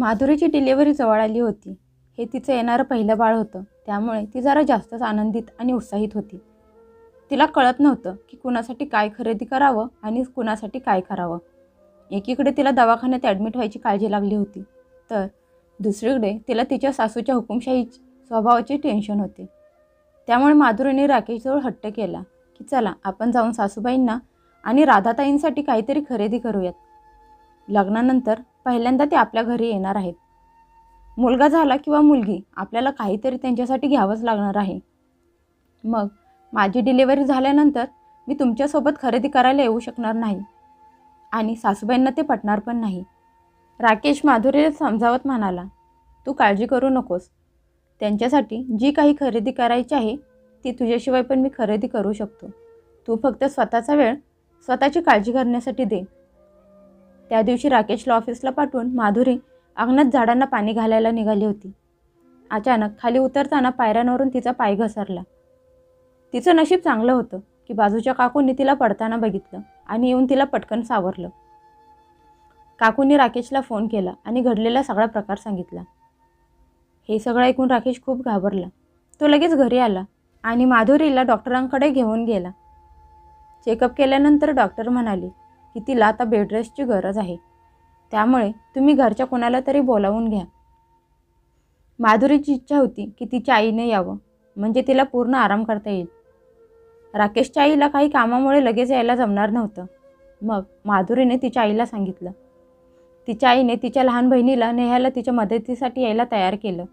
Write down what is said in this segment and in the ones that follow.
माधुरीची delivery जवळ आली होती. हे तिचं येणारं पहिलं बाळ होतं. त्यामुळे ती जरा जास्तच आनंदित आणि उत्साहित होती. तिला कळत नव्हतं की कुणासाठी काय खरेदी करावं आणि कुणासाठी काय करावं. एकीकडे तिला दवाखान्यात ॲडमिट व्हायची काळजी लागली होती. तर दुसरीकडे तिला तिच्या सासूच्या हुकुमशाही स्वभावाचे टेन्शन होते. त्यामुळे माधुरीने राकेशजवळ हट्ट केला की चला आपण जाऊन सासूबाईंना आणि राधाताईंसाठी काहीतरी खरेदी करूयात. लग्नानंतर पहिल्यांदा ते आपल्या घरी येणार आहेत. मुलगा झाला किंवा मुलगी आपल्याला काहीतरी त्यांच्यासाठी घ्यावंच लागणार आहे. मग माझी डिलिव्हरी झाल्यानंतर मी तुमच्यासोबत खरेदी करायला येऊ शकणार नाही. आणि सासूबाईंना ते पटणार पण नाही. राकेश माधुरीला समजावत म्हणाला तू काळजी करू नकोस. त्यांच्यासाठी जी काही खरेदी करायची आहे ती तुझ्याशिवाय पण मी खरेदी करू शकतो. तू फक्त स्वतःचा वेळ स्वतःची काळजी करण्यासाठी दे. त्या दिवशी राकेशला ऑफिसला पाठवून माधुरी अंगणात झाडांना पाणी घालायला निघाली होती. अचानक खाली उतरताना पायऱ्यांवरून तिचा पाय घसरला. तिचं नशीब चांगलं होतं की बाजूच्या काकूंनी तिला पडताना बघितलं आणि येऊन तिला पटकन सावरलं. काकूंनी राकेशला फोन केला आणि घडलेला सगळा प्रकार सांगितला. हे सगळं ऐकून राकेश खूप घाबरला. तो लगेच घरी आला आणि माधुरीला डॉक्टरांकडे घेऊन गेला. चेकअप केल्यानंतर डॉक्टर म्हणाले की तिला आता बेड रेस्टची गरज आहे. त्यामुळे तुम्ही घरच्या कोणाला तरी बोलावून घ्या. माधुरीची इच्छा होती की तिच्या आईने यावं म्हणजे तिला पूर्ण आराम करता येईल. राकेशच्या आईला काही कामामुळे लगेच यायला जमणार नव्हतं. मग माधुरीने तिच्या आईला सांगितलं. तिच्या आईने तिच्या लहान बहिणीला नेहायला तिच्या मदतीसाठी यायला तयार केलं.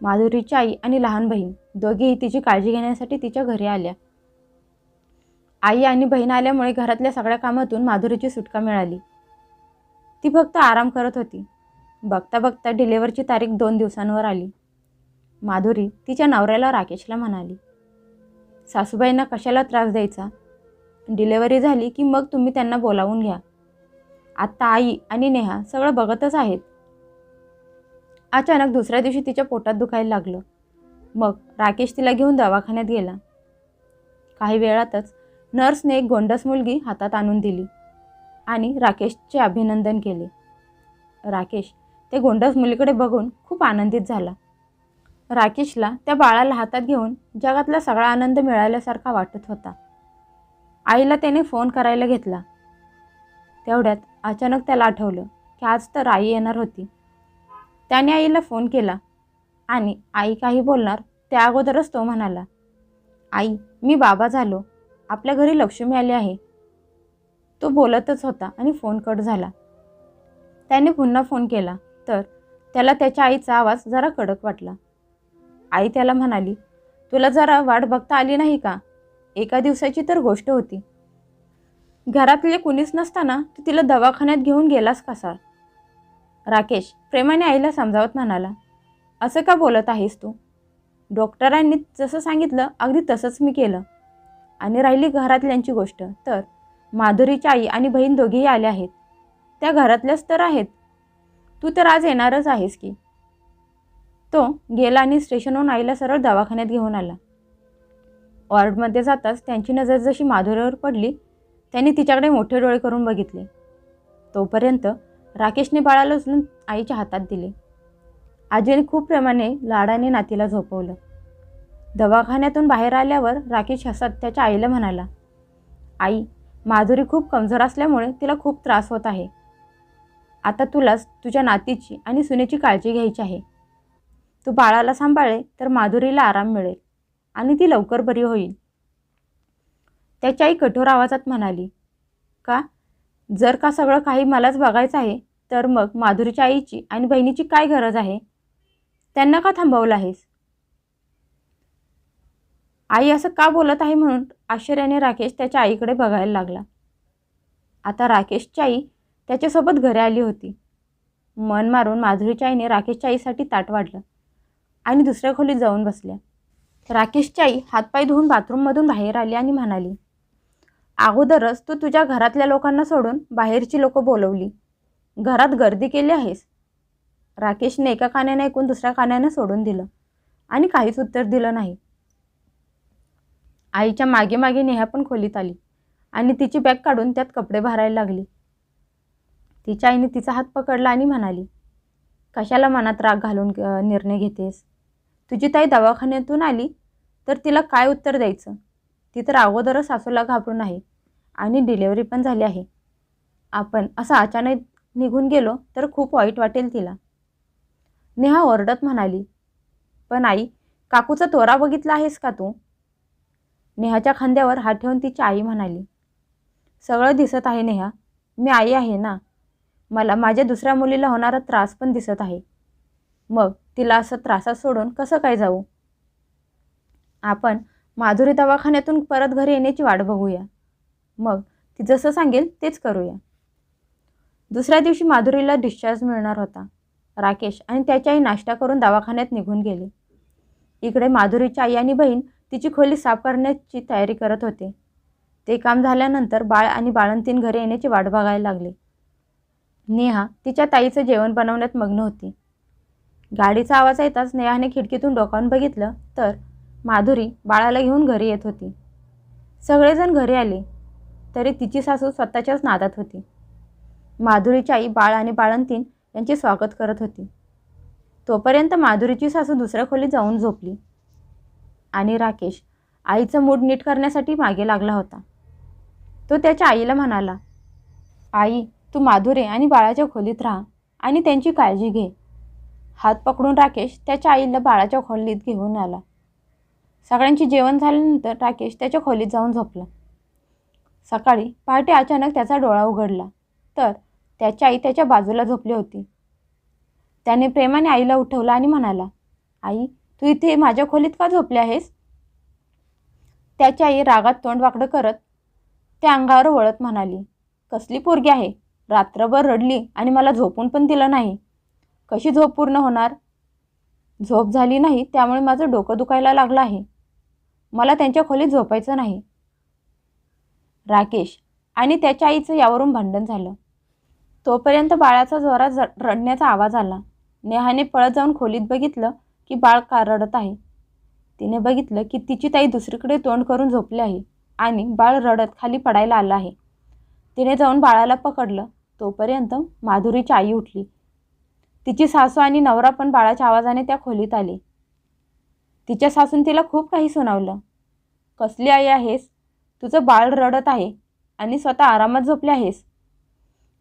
माधुरीची आई आणि लहान बहीण दोघेही तिची काळजी घेण्यासाठी तिच्या घरी आल्या. आई आणि बहीण आल्यामुळे घरातल्या सगळ्या कामातून माधुरीची सुटका मिळाली. ती फक्त आराम करत होती. बघता बघता डिलेवरची तारीख दोन दिवसांवर आली. माधुरी तिच्या नवऱ्याला राकेशला म्हणाली सासूबाईंना कशाला त्रास द्यायचा? डिलेवरी झाली की मग तुम्ही त्यांना बोलावून घ्या. आत्ता आई आणि नेहा सगळं बघतच आहेत. अचानक दुसऱ्या दिवशी तिच्या पोटात दुखायला लागलं. मग राकेश तिला घेऊन दवाखान्यात गेला. काही वेळातच नर्सने एक गोंडस मुलगी हातात आणून दिली आणि राकेशचे अभिनंदन केले. राकेश ते गोंडस मुलीकडे बघून खूप आनंदित झाला. राकेशला त्या बाळाला हातात घेऊन जगातला सगळा आनंद मिळाल्यासारखा वाटत होता. आईला त्याने फोन करायला घेतला. तेवढ्यात अचानक त्याला आठवलं की आज तर आई येणार होती. त्याने आईला फोन केला आणि आई काही बोलणार त्या अगोदरच तो म्हणाला आई मी बाबा झालो. आपल्या घरी लक्ष्मी आली आहे. तो बोलतच होता आणि फोन कट झाला. त्याने पुन्हा फोन केला तर त्याला त्याच्या आईचा आवाज जरा कडक वाटला. आई त्याला म्हणाली तुला जरा वाट बघता आली नाही का? एका दिवसाची तर गोष्ट होती. घरातले कुणीच नसताना तू तिला दवाखान्यात घेऊन गेलास कसा राकेश प्रेमाने आईला समजावत म्हणाला असं का बोलत आहेस तू? डॉक्टरांनी जसं सांगितलं अगदी तसंच मी केलं. आणि राहिली घरातल्यांची गोष्ट. तर माधुरीची आई आणि बहीण दोघेही आल्या आहेत. त्या घरातल्याच तर आहेत. तू तर आज येणारच आहेस की. तो गेला आणि स्टेशनहून आईला सरळ दवाखान्यात घेऊन आला. वॉर्डमध्ये जाताच त्यांची नजर जशी माधुरीवर पडली त्यांनी तिच्याकडे मोठे डोळे करून बघितले. तोपर्यंत राकेशने बाळाला उचलून आईच्या हातात दिले. आजीने खूप प्रेमाने लाडाने नातीला झोपवलं. दवाखान्यातून बाहेर आल्यावर राकेश हसत त्याच्या आईला म्हणाला आई माधुरी खूप कमजोर असल्यामुळे तिला खूप त्रास होत आहे. आता तुलाच तुझ्या नातीची आणि सुनेची काळजी घ्यायची आहे. तू बाळाला सांभाळे तर माधुरीला आराम मिळेल आणि ती लवकर बरी होईल. त्याची आई कठोर आवाजात म्हणाली का? जर का सगळं काही मलाच बघायचं आहे तर मग माधुरीच्या आईची आणि बहिणीची काय गरज आहे? त्यांना का थांबवलं आहेस? आई असं का बोलत आहे म्हणून आश्चर्याने राकेश त्याच्या आईकडे बघायला लागला. आता राकेशची आई त्याच्यासोबत घरी आली होती. मन मारून माधुरीच्या आईने राकेशच्या आईसाठी ताट वाढलं आणि दुसऱ्या खोलीत जाऊन बसल्या. राकेशची आई हातपाय धुवून बाथरूममधून बाहेर आली आणि म्हणाली अगोदरच तू तुझ्या घरातल्या लोकांना सोडून बाहेरची लोकं बोलवली. घरात गर्दी केली आहेस. राकेशने एका कानाने ऐकून दुसऱ्या कानाने सोडून दिलं आणि काहीच उत्तर दिलं नाही. आईच्या मागे मागे नेहा पण खोलीत आली आणि तिची बॅग काढून त्यात कपडे भरायला लागली. तिच्या आईने तिचा हात पकडला आणि म्हणाली कशाला मनात राग घालून निर्णय घेतेस? तुझी ताई दवाखान्यातून आली तर तिला काय उत्तर द्यायचं? ती तर अगोदरच सासूला घाबरून आहे आणि डिलेवरी पण झाली आहे. आपण असं अचानक निघून गेलो तर खूप वाईट वाटेल तिला. नेहा ओरडत म्हणाली पण आई काकूचा तोरा बघितला आहेस का तू? नेहाच्या खांद्यावर हात ठेवून तिची आई म्हणाली सगळं दिसत आहे नेहा. मी आई आहे ना. मला माझ्या दुसऱ्या मुलीला होणारा त्रास पण दिसत आहे. मग तिला असं त्रासात सोडून कसं काय जाऊ? आपण माधुरी दवाखान्यातून परत घरी येण्याची वाट बघूया. मग ती जसं सांगेल तेच करूया. दुसऱ्या दिवशी माधुरीला डिस्चार्ज मिळणार होता. राकेश आणि त्याची आई नाश्ता करून दवाखान्यात निघून गेले. इकडे माधुरीची आई आणि बहीण तिची खोली साफ करण्याची तयारी करत होते. ते काम झाल्यानंतर बाळ आणि बाळंतीन घरी येण्याची वाट बघायला लागली. नेहा तिच्या ताईचं जेवण बनवण्यात मग्न होती. गाडीचा आवाज येताच नेहाने खिडकीतून डोकावून बघितलं तर माधुरी बाळाला घेऊन घरी येत होती. सगळेजण घरी आले तरी तिची सासू स्वतःच्याच नादात होती. माधुरीची आई बाळ आणि बाळंतीन यांचे स्वागत करत होती. तोपर्यंत माधुरीची सासू दुसऱ्या खोलीत जाऊन झोपली. आणि राकेश आईचं मूड नीट करण्यासाठी मागे लागला होता. तो त्याच्या आईला म्हणाला आई तू माधुरे आणि बाळाच्या खोलीत राहा आणि त्यांची काळजी घे. हात पकडून राकेश त्याच्या आईला बाळाच्या खोलीत घेऊन आला. सगळ्यांची जेवण झाल्यानंतर राकेश त्याच्या खोलीत जाऊन झोपला. सकाळी पहाटे अचानक त्याचा डोळा उघडला तर त्याची आई त्याच्या बाजूला झोपली होती. त्याने प्रेमाने आईला उठवलं आणि म्हणाला आई तू इथे माझ्या खोलीत का झोपले आहेस? त्याची आई रागात तोंड वाकडं करत त्या अंगावर वळत म्हणाली कसली पोरगी आहे? रात्रभर रडली आणि मला झोपून पण दिलं नाही. कशी झोप पूर्ण होणार? झोप झाली नाही त्यामुळे माझं डोकं दुखायला लागलं आहे. मला त्यांच्या खोलीत झोपायचं नाही. राकेश आणि त्याच्या आईचं यावरून भांडण झालं. तोपर्यंत बाळाचा जोरात रडण्याचा आवाज आला. नेहाने पळत जाऊन खोलीत बघितलं की बाळ का रडत आहे? तिने बघितलं की तिची ताई दुसरीकडे तोंड करून झोपली आहे आणि बाळ रडत खाली पडायला आलं आहे. तिने जाऊन बाळाला पकडलं. तोपर्यंत माधुरीची आई उठली. तिची सासू आणि नवरा पण बाळाच्या आवाजाने त्या खोलीत आले. तिच्या सासून तिला खूप काही सुनावलं. कसली आई आहेस? तुझं बाळ रडत आहे आणि स्वतः आरामात झोपले आहेस.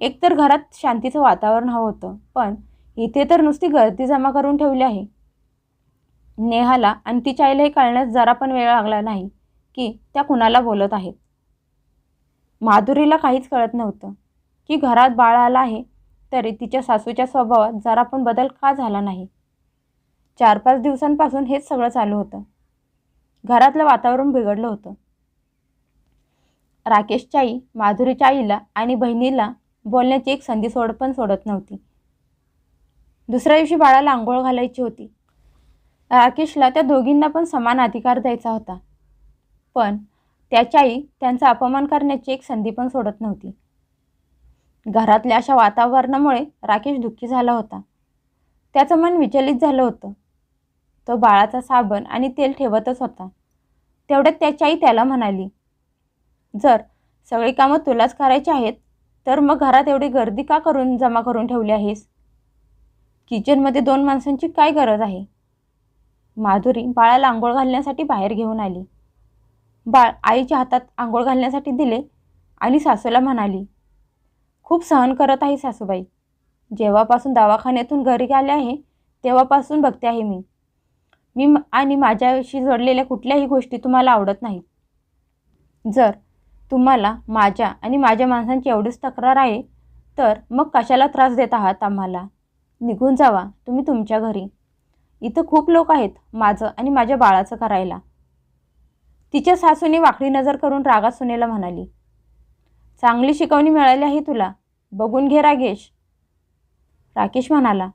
एकतर घरात शांतीचं वातावरण हवं होतं पण इथे तर नुसती गर्दी जमा करून ठेवली आहे. नेहाला आणि तिच्या आईला हे कळण्यास जरा पण वेळ लागला नाही की त्या कुणाला बोलत आहेत. माधुरीला काहीच कळत नव्हतं की घरात बाळ आला आहे तरी तिच्या सासूच्या स्वभावात जरा पण बदल का झाला नाही? चार पाच दिवसांपासून हेच सगळं चालू होतं. घरातलं वातावरण बिघडलं होतं. राकेशच्या आई माधुरीच्या आईला आणि बहिणीला बोलण्याची एक संधी सोड पण सोडत नव्हती. दुसऱ्या दिवशी बाळाला आंघोळ घालायची होती. राकेशला त्या दोघींना पण समान अधिकार द्यायचा होता. पण त्याची आई त्यांचा अपमान करण्याची एक संधी पण सोडत नव्हती. घरातल्या अशा वातावरणामुळे राकेश दुःखी झाला होता. त्याचं मन विचलित झालं होतं. तो बाळाचा साबण आणि तेल ठेवतच होता. तेवढ्यात त्याची आई त्याला म्हणाली जर सगळी कामं तुलाच करायची आहेत तर मग घरात एवढी गर्दी का करून जमा करून ठेवली आहेस? किचनमध्ये दोन माणसांची काय गरज आहे? माधुरी बाळाला आंघोळ घालण्यासाठी बाहेर घेऊन आली. बाळ आईच्या हातात आंघोळ घालण्यासाठी दिले आणि सासूला म्हणाली खूप सहन करत आहे सासूबाई. जेव्हापासून दवाखान्यातून घरी आले आहे तेव्हापासून बघते आहे मी. मी म- आणि माझ्याशी जोडलेल्या कुठल्याही गोष्टी तुम्हाला आवडत नाहीत. जर तुम्हाला माझ्या आणि माझ्या माणसांची एवढीच तक्रार आहे तर मग कशाला त्रास देत आहात आम्हाला? निघून जावा तुम्ही तुमच्या घरी. इथं खूप लोक आहेत माझं आणि माझ्या बाळाचं करायला. तिच्या सासूने वाकडी नजर करून रागात सुनेला म्हणाली चांगली शिकवणी मिळाली आहे तुला बघून घे रागेश. राकेश म्हणाला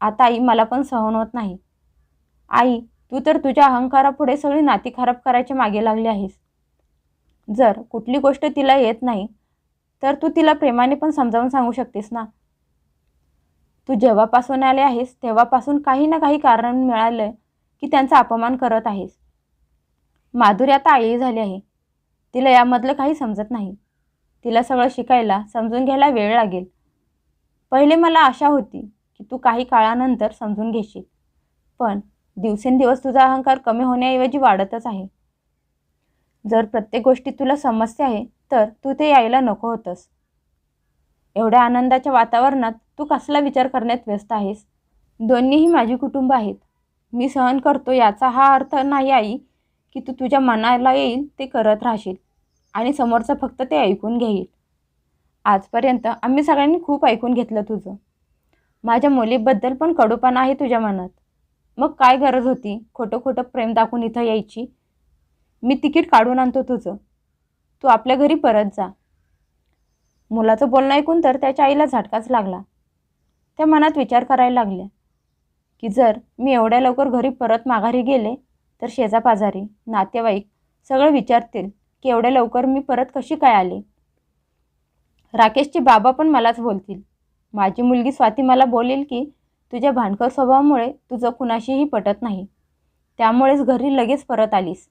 आता आई मला पण सहन होत नाही. आई तू तर तुझ्या अहंकारापुढे सगळी नाती खराब करायच्या मागे लागली आहेस. जर कुठली गोष्ट तिला येत नाही तर तू तिला प्रेमाने पण समजावून सांगू शकतेस ना? तू जेव्हापासून आले आहेस तेव्हापासून काही ना काही कारण मिळालं की त्यांचा अपमान करत आहेस. माधुरी आता आई झाली आहे. तिला यामधलं काही समजत नाही. तिला सगळं शिकायला समजून घ्यायला वेळ लागेल. पहिले मला आशा होती की तू काही काळानंतर समजून घेशील. पण दिवसेंदिवस तुझा अहंकार कमी होण्याऐवजी वाढतच आहे. जर प्रत्येक गोष्टी तुला समस्या आहे तर तू ते यायला नको होतंस. एवढ्या आनंदाच्या वातावरणात तू कसला विचार करण्यात व्यस्त आहेस? दोन्हीही माझी कुटुंब आहेत. मी सहन करतो याचा हा अर्थ नाही आई की तू तुझ्या मनाला येईल ते करत राहशील आणि समोरचं फक्त ते ऐकून घेईल. आजपर्यंत आम्ही सगळ्यांनी खूप ऐकून घेतलं तुझं. माझ्या मुलीबद्दल पण कडूपणा आहे तुझ्या मनात. मग काय गरज होती खोटं खोटं प्रेम दाखवून इथं यायची? मी तिकीट काढून आणतो तुझं. तू आपल्या घरी परत जा. मुलाचं बोलणं ऐकून तर त्याच्या आईला झटकाच लागला. त्या मनात विचार करायला लागल्या की जर मी एवढ्या लवकर घरी परत माघारी गेले तर शेजापाजारी नातेवाईक सगळं विचारतील की एवढ्या लवकर मी परत कशी काय आले. राकेशचे बाबा पण मलाच बोलतील. माझी मुलगी स्वाती मला बोलेल की तुझ्या भांडकर स्वभावामुळे तुझं कुणाशीही पटत नाही. त्यामुळेच घरी लगेच परत आलीस.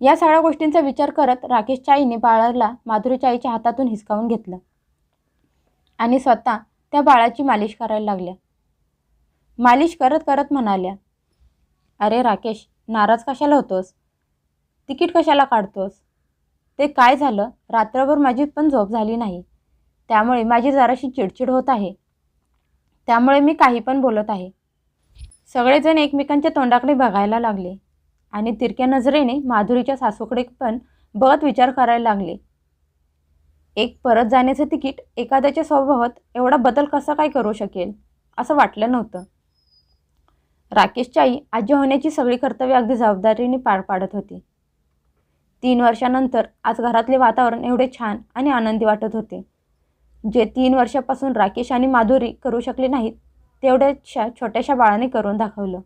या सगळ्या गोष्टींचा विचार करत राकेशच्या आईने बाळाला माधुरीच्या आईच्या हातातून हिसकावून घेतलं. आणि स्वतः त्या बाळाची मालिश करायला लागल्या. मालिश करत करत म्हणाल्या अरे राकेश नाराज कशाला होतोस? तिकीट कशाला काढतोस? ते काय झालं? रात्रभर माझी पण झोप झाली नाही. त्यामुळे माझी जराशी चिडचिड होत आहे. त्यामुळे मी काही पण बोलत आहे. सगळेजण एकमेकांच्या तोंडाकडे बघायला लागले आणि तिरक्या नजरेने माधुरीच्या सासूकडे पण बघत विचार करायला लागले. एक परत जाण्याचं तिकीट एखाद्याच्या स्वभावात एवढा बदल कसा काय करू शकेल असं वाटलं नव्हतं. राकेशची आई आजी होण्याची सगळी कर्तव्य अगदी जबाबदारीने पार पाडत होती. तीन वर्षानंतर आज घरातले वातावरण एवढे छान आणि आनंदी वाटत होते. जे तीन वर्षापासून राकेश आणि माधुरी करू शकले नाहीत तेवढ्याशा छोट्याशा बाळाने करून दाखवलं.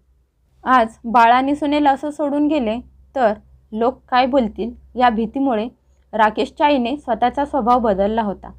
आज बाळाने सुनेला असं सोडून गेले तर लोक काय बोलतील या भीतीमुळे राकेशच्या आईने स्वतःचा स्वभाव बदलला होता.